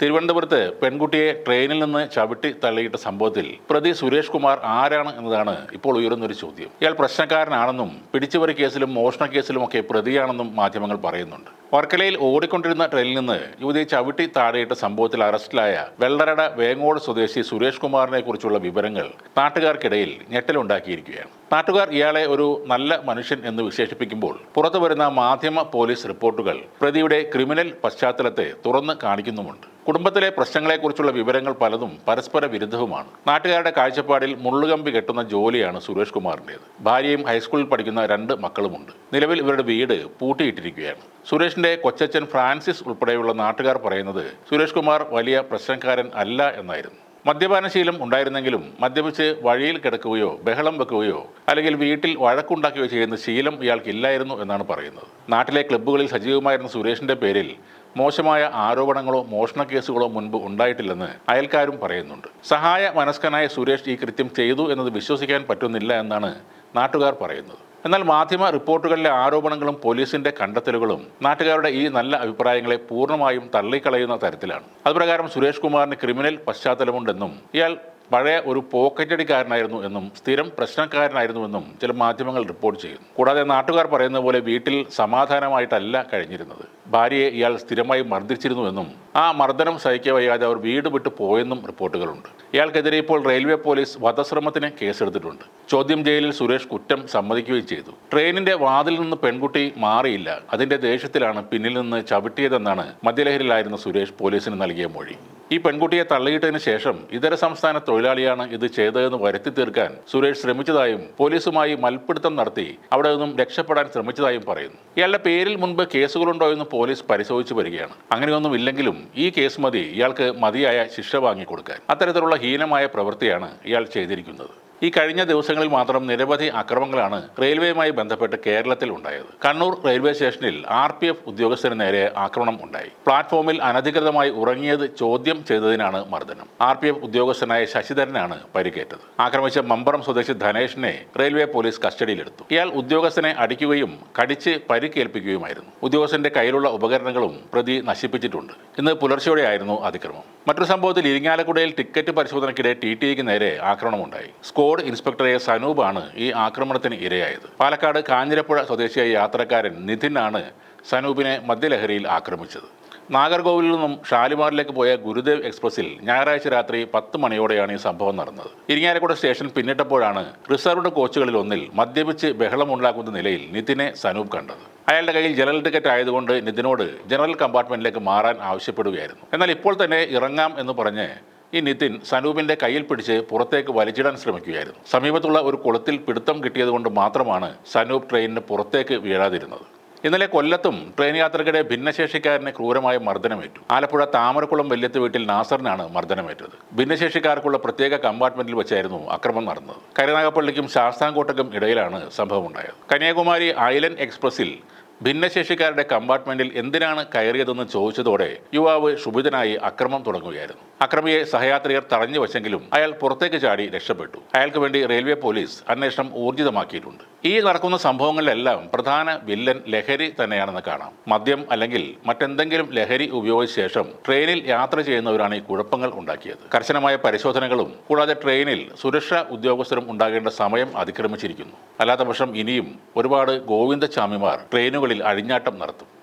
തിരുവനന്തപുരത്ത് പെൺകുട്ടിയെ ട്രെയിനിൽ നിന്ന് ചവിട്ടി തള്ളിയിട്ട സംഭവത്തിൽ പ്രതി സുരേഷ് കുമാർ ആരാണ് എന്നതാണ് ഇപ്പോൾ ഉയരുന്നൊരു ചോദ്യം. ഇയാൾ പ്രശ്നക്കാരനാണെന്നും പിടിച്ചുപറി കേസിലും മോഷണ കേസിലും ഒക്കെ പ്രതിയാണെന്നും മാധ്യമങ്ങൾ പറയുന്നുണ്ട്. വർക്കലയിൽ ഓടിക്കൊണ്ടിരുന്ന ട്രെയിനിൽ നിന്ന് യുവതി ചവിട്ടി താഴെയിട്ട സംഭവത്തിൽ അറസ്റ്റിലായ വെള്ളറട വേങ്ങോട് സ്വദേശി സുരേഷ് കുമാറിനെ കുറിച്ചുള്ള വിവരങ്ങൾ നാട്ടുകാർക്കിടയിൽ ഞെട്ടലുണ്ടാക്കിയിരിക്കുകയാണ്. നാട്ടുകാർ ഇയാളെ ഒരു നല്ല മനുഷ്യൻ എന്ന് വിശേഷിപ്പിക്കുമ്പോൾ പുറത്തു വരുന്ന മാധ്യമ പോലീസ് റിപ്പോർട്ടുകൾ പ്രതിയുടെ ക്രിമിനൽ പശ്ചാത്തലത്തെ തുറന്ന് കാണിക്കുന്നുമുണ്ട്. കുടുംബത്തിലെ പ്രശ്നങ്ങളെക്കുറിച്ചുള്ള വിവരങ്ങൾ പലതും പരസ്പര വിരുദ്ധവുമാണ്. നാട്ടുകാരുടെ കാഴ്ചപ്പാടിൽ മുള്ളുകമ്പി കെട്ടുന്ന ജോലിയാണ് സുരേഷ് കുമാറിന്റേത്. ഭാര്യയും ഹൈസ്കൂളിൽ പഠിക്കുന്ന രണ്ട് മക്കളുമുണ്ട്. നിലവിൽ ഇവരുടെ വീട് പൂട്ടിയിട്ടിരിക്കുകയാണ്. സുരേഷിന്റെ കൊച്ചച്ഛൻ ഫ്രാൻസിസ് ഉൾപ്പെടെയുള്ള നാട്ടുകാർ പറയുന്നത് സുരേഷ് കുമാർ വലിയ പ്രശ്നക്കാരൻ അല്ല എന്നായിരുന്നു. മദ്യപാനശീലം ഉണ്ടായിരുന്നെങ്കിലും മദ്യപിച്ച് വഴിയിൽ കിടക്കുകയോ ബഹളം വെക്കുകയോ അല്ലെങ്കിൽ വീട്ടിൽ വഴക്കുണ്ടാക്കുകയോ ചെയ്യുന്ന ശീലം ഇയാൾക്കില്ലായിരുന്നു എന്നാണ് പറയുന്നത്. നാട്ടിലെ ക്ലബ്ബുകളിൽ സജീവമായിരുന്ന സുരേഷിന്റെ പേരിൽ മോശമായ ആരോപണങ്ങളോ മോഷണ കേസുകളോ മുൻപ് ഉണ്ടായിട്ടില്ലെന്ന് അയൽക്കാരും പറയുന്നുണ്ട്. സഹായ മനസ്കനായ സുരേഷ് ഈ കൃത്യം ചെയ്തു എന്നത് വിശ്വസിക്കാൻ പറ്റുന്നില്ല എന്നാണ് നാട്ടുകാർ പറയുന്നത്. എന്നാൽ മാധ്യമ റിപ്പോർട്ടുകളിലെ ആരോപണങ്ങളും പോലീസിന്റെ കണ്ടെത്തലുകളും നാട്ടുകാരുടെ ഈ നല്ല അഭിപ്രായങ്ങളെ പൂർണമായും തള്ളിക്കളയുന്ന തരത്തിലാണ്. അതുപ്രകാരം സുരേഷ് കുമാറിന് ക്രിമിനൽ പശ്ചാത്തലമുണ്ടെന്നും ഇയാൾ പഴയ ഒരു പോക്കറ്റടിക്കാരനായിരുന്നു എന്നും സ്ഥിരം പ്രശ്നക്കാരനായിരുന്നുവെന്നും ചില മാധ്യമങ്ങൾ റിപ്പോർട്ട് ചെയ്യുന്നു. കൂടാതെ നാട്ടുകാർ പറയുന്ന പോലെ വീട്ടിൽ സമാധാനമായിട്ടല്ല കഴിഞ്ഞിരുന്നത്. ഭാര്യയെ ഇയാൾ സ്ഥിരമായി മർദ്ദിച്ചിരുന്നുവെന്നും ആ മർദ്ദനം സഹിക്കവയ്യാതെ വയ്യാതെ അവർ വീട് വിട്ടു പോയെന്നും റിപ്പോർട്ടുകളുണ്ട്. ഇയാൾക്കെതിരെ ഇപ്പോൾ റെയിൽവേ പോലീസ് വധശ്രമത്തിന് കേസെടുത്തിട്ടുണ്ട്. ചോദ്യം ചെയ്യലിൽ സുരേഷ് കുറ്റം സമ്മതിക്കുകയും ചെയ്തു. ട്രെയിനിന്റെ വാതിൽ നിന്ന് പെൺകുട്ടി മാറിയില്ല. അതിന്റെ ദേഷ്യത്തിലാണ് പിന്നിൽ നിന്ന് ചവിട്ടിയതെന്നാണ് മദ്യലഹരിയിലായിരുന്ന സുരേഷ് പോലീസിന് നൽകിയ മൊഴി. ഈ പെൺകുട്ടിയെ തള്ളിയിട്ടതിന് ശേഷം ഇതര സംസ്ഥാന തൊഴിലാളിയാണ് ഇത് ചെയ്തതെന്ന് വരുത്തി തീർക്കാൻ സുരേഷ് ശ്രമിച്ചതായും പോലീസുമായി മൽപ്പിടുത്തം നടത്തി അവിടെ നിന്നും രക്ഷപ്പെടാൻ ശ്രമിച്ചതായും പറയുന്നു. ഇയാളുടെ പേരിൽ മുൻപ് കേസുകളുണ്ടോ എന്ന് പോലീസ് പരിശോധിച്ചു വരികയാണ്. അങ്ങനെയൊന്നും ഇല്ലെങ്കിലും ഈ കേസ് മതി ഇയാൾക്ക് മതിയായ ശിക്ഷ വാങ്ങിക്കൊടുക്കാൻ. അത്തരത്തിലുള്ള ഹീനമായ പ്രവൃത്തിയാണ് ഇയാൾ ചെയ്തിരിക്കുന്നത്. ഈ കഴിഞ്ഞ ദിവസങ്ങളിൽ മാത്രം നിരവധി അക്രമങ്ങളാണ് റെയിൽവേയുമായി ബന്ധപ്പെട്ട് കേരളത്തിൽ ഉണ്ടായത്. കണ്ണൂർ റെയിൽവേ സ്റ്റേഷനിൽ ആർ പി എഫ് ഉദ്യോഗസ്ഥന് നേരെ ആക്രമണം ഉണ്ടായി. പ്ലാറ്റ്ഫോമിൽ അനധികൃതമായി ഉറങ്ങിയത് ചോദ്യം ചെയ്തതിനാണ് മർദ്ദനം. ആർ പി എഫ് ഉദ്യോഗസ്ഥനായ ശശിധരനാണ് പരിക്കേറ്റത്. ആക്രമിച്ച മമ്പറം സ്വദേശി ധനേഷിനെ റെയിൽവേ പോലീസ് കസ്റ്റഡിയിലെടുത്തു. ഇയാൾ ഉദ്യോഗസ്ഥനെ അടിക്കുകയും കടിച്ച് പരിക്കേൽപ്പിക്കുകയുമായിരുന്നു. ഉദ്യോഗസ്ഥന്റെ കയ്യിലുള്ള ഉപകരണങ്ങളും പ്രതി നശിപ്പിച്ചിട്ടുണ്ട്. ഇന്ന് പുലർച്ചെയോടെയായിരുന്നു അതിക്രമം. മറ്റൊരു സംഭവത്തിൽ ഇരിങ്ങാലക്കുടയിൽ ടിക്കറ്റ് പരിശോധനയ്ക്കിടെ ടി ടിക്ക് നേരെ ആക്രമണമുണ്ടായി. സ്ക്വാഡ് ഇൻസ്പെക്ടറായ സനൂപാണ് ഈ ആക്രമണത്തിന് ഇരയായത്. പാലക്കാട് കാഞ്ഞിരപ്പുഴ സ്വദേശിയായ യാത്രക്കാരൻ നിതിനാണ് സനൂപിനെ മദ്യലഹരിയിൽ ആക്രമിച്ചത്. നാഗർകോവിലിൽ നിന്നും ഷാലിമാറിലേക്ക് പോയ ഗുരുദേവ് എക്സ്പ്രസിൽ ഞായറാഴ്ച രാത്രി പത്ത് മണിയോടെയാണ് ഈ സംഭവം നടന്നത്. ഇരിങ്ങാലക്കുട സ്റ്റേഷൻ പിന്നിട്ടപ്പോഴാണ് റിസർവ്ഡ് കോച്ചുകളിൽ ഒന്നിൽ മദ്യപിച്ച് ബഹളമുണ്ടാക്കുന്ന നിലയിൽ നിതിനെ സനൂപ് കണ്ടത്. അയാളുടെ കയ്യിൽ ജനറൽ ടിക്കറ്റ് ആയതുകൊണ്ട് നിതിനോട് ജനറൽ കമ്പാർട്ട്മെന്റിലേക്ക് മാറാൻ ആവശ്യപ്പെടുകയായിരുന്നു. എന്നാൽ ഇപ്പോൾ തന്നെ ഇറങ്ങാം എന്ന് പറഞ്ഞ് ഈ നിതിൻ സനൂപിന്റെ കയ്യിൽ പിടിച്ച് പുറത്തേക്ക് വലിച്ചിടാൻ ശ്രമിക്കുകയായിരുന്നു. സമീപത്തുള്ള ഒരു കുളത്തിൽ പിടുത്തം കിട്ടിയതുകൊണ്ട് മാത്രമാണ് സനൂപ് ട്രെയിനിന് പുറത്തേക്ക് വീഴാതിരുന്നത്. ഇന്നലെ കൊല്ലത്തും ട്രെയിൻ യാത്രക്കിടെ ഭിന്നശേഷിക്കാരന് ക്രൂരമായ മർദ്ദനമേറ്റു. ആലപ്പുഴ താമരക്കുളം വല്യത്ത് വീട്ടിൽ നാസറിനാണ് മർദ്ദനമേറ്റത്. ഭിന്നശേഷിക്കാർക്കുള്ള പ്രത്യേക കമ്പാർട്ട്മെന്റിൽ വെച്ചായിരുന്നു അക്രമം നടന്നത്. കരുനാഗപ്പള്ളിക്കും ശാസ്താംകോട്ടയ്ക്കും ഇടയിലാണ് സംഭവമുണ്ടായത്. കന്യാകുമാരി ഐലൻഡ് എക്സ്പ്രസിൽ ഭിന്നശേഷിക്കാരുടെ കമ്പാർട്ട്മെന്റിൽ എന്തിനാണ് കയറിയതെന്ന് ചോദിച്ചതോടെ യുവാവ് ക്ഷുഭിതനായി അക്രമം തുടങ്ങുകയായിരുന്നു. അക്രമിയെ സഹയാത്രികർ തടഞ്ഞു വച്ചെങ്കിലും അയാൾ പുറത്തേക്ക് ചാടി രക്ഷപ്പെട്ടു. അയാൾക്ക് വേണ്ടി റെയിൽവേ പോലീസ് അന്വേഷണം ഊർജിതമാക്കിയിട്ടുണ്ട്. ഈ നടക്കുന്ന സംഭവങ്ങളിലെല്ലാം പ്രധാന വില്ലൻ ലഹരി തന്നെയാണെന്ന് കാണാം. മദ്യം അല്ലെങ്കിൽ മറ്റെന്തെങ്കിലും ലഹരി ഉപയോഗിച്ച ശേഷം ട്രെയിനിൽ യാത്ര ചെയ്യുന്നവരാണ് ഈ കുഴപ്പങ്ങൾ ഉണ്ടാക്കിയത്. കർശനമായ പരിശോധനകളും കൂടാതെ ട്രെയിനിൽ സുരക്ഷാ ഉദ്യോഗസ്ഥരും ഉണ്ടാകേണ്ട സമയം അതിക്രമിച്ചിരിക്കുന്നു. അല്ലാത്ത പക്ഷം ഇനിയും ഒരുപാട് ഗോവിന്ദചാമിമാർ ട്രെയിനുകളിൽ അഴിഞ്ഞാട്ടം നടത്തും.